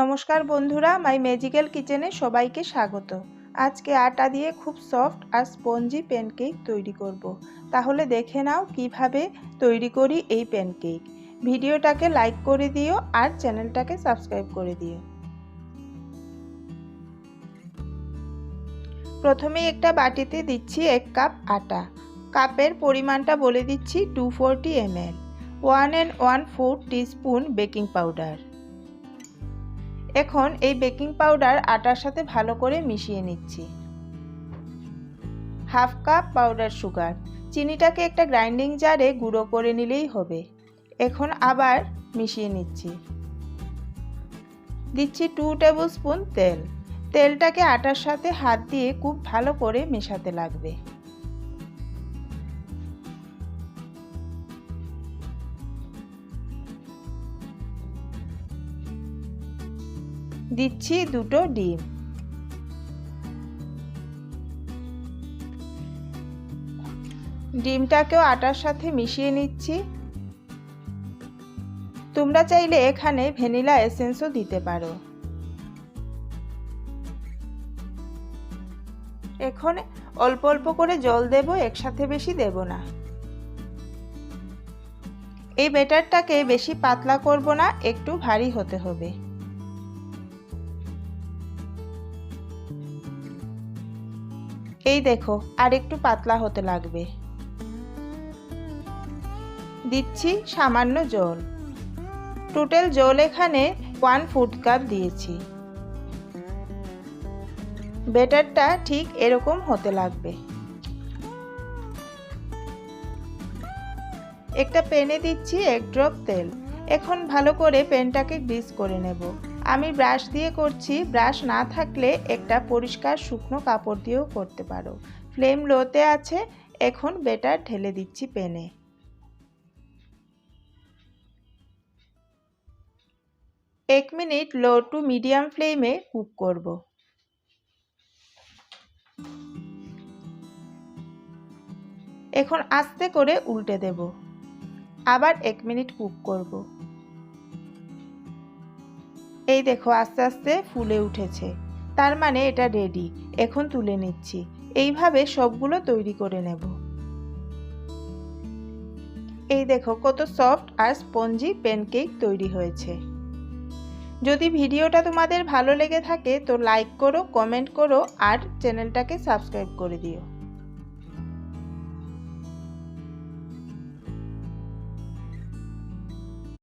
নমস্কার বন্ধুরা, মাই ম্যাজিক্যাল কিচেনে সবাইকে স্বাগত। আজকে আটা দিয়ে খুব সফট আর স্পঞ্জি প্যানকেক তৈরি করব। তাহলে দেখে নাও কীভাবে তৈরি করি এই প্যানকেক। ভিডিওটাকে লাইক করে দিও আর চ্যানেলটাকে সাবস্ক্রাইব করে দিও। প্রথমে একটা বাটিতে দিচ্ছি এক কাপ আটা। কাপের পরিমাণটা বলে দিচ্ছি two forty ml, one and one four teaspoon baking powder. এখন এই বেকিং পাউডার আটার সাথে ভালো করে মিশিয়ে নিচ্ছি। Half cup powder sugar. চিনিটাকে একটা গ্রাইন্ডিং জারে গুঁড়ো করে নিলেই হবে। এখন আবার মিশিয়ে নিচ্ছি। দিচ্ছি টু টেবিল স্পুন তেল। তেলটাকে আটার সাথে হাত দিয়ে খুব ভালো করে মেশাতে লাগবে। দিচ্ছি দুটো ডিম। ডিমটাকেও আটার সাথে মিশিয়ে নিচ্ছি। তোমরা চাইলে এখানে ভ্যানিলা এসেন্সও দিতে পারো। এখন অল্প অল্প করে জল দেব, একসাথে বেশি দেব না। এই বেটারটাকে বেশি পাতলা করব না, একটু ভারী হতে হবে। এই দেখো, আর একটু পাতলা হতে লাগবে। দিচ্ছি সামান্য জল। টোটাল জল এখানে ওয়ান ফুড কাপ দিয়েছি। বেটারটা ঠিক এরকম হতে লাগবে। একটা পেনে দিচ্ছি এক ড্রপ তেল। এখন ভালো করে পেনটাকে গ্রিস করে নেব। আমি ব্রাশ দিয়ে করছি। ব্রাশ না থাকলে একটা পরিষ্কার শুকনো কাপড় দিয়েও করতে পারো। ফ্লেম লোতে আছে। এখন বেটার ঢেলে দিচ্ছি পেনে। এক মিনিট লো টু মিডিয়াম ফ্লেমে কুক করব। এখন আস্তে করে উল্টে দেব। আবার এক মিনিট কুক করব। এই দেখো, আস্তে আস্তে ফুলে উঠেছে। তার মানে এটা রেডি এখন তুলে নিচ্ছি। এইভাবে সবগুলো তৈরি করে নেব। এই দেখো, কত সফট আর স্পঞ্জি প্যানকেক তৈরি হয়েছে। যদি ভিডিওটা তোমাদের ভালো লেগে থাকে, তো লাইক করো কমেন্ট করো, আর চ্যানেলটাকে সাবস্ক্রাইব করে দিও।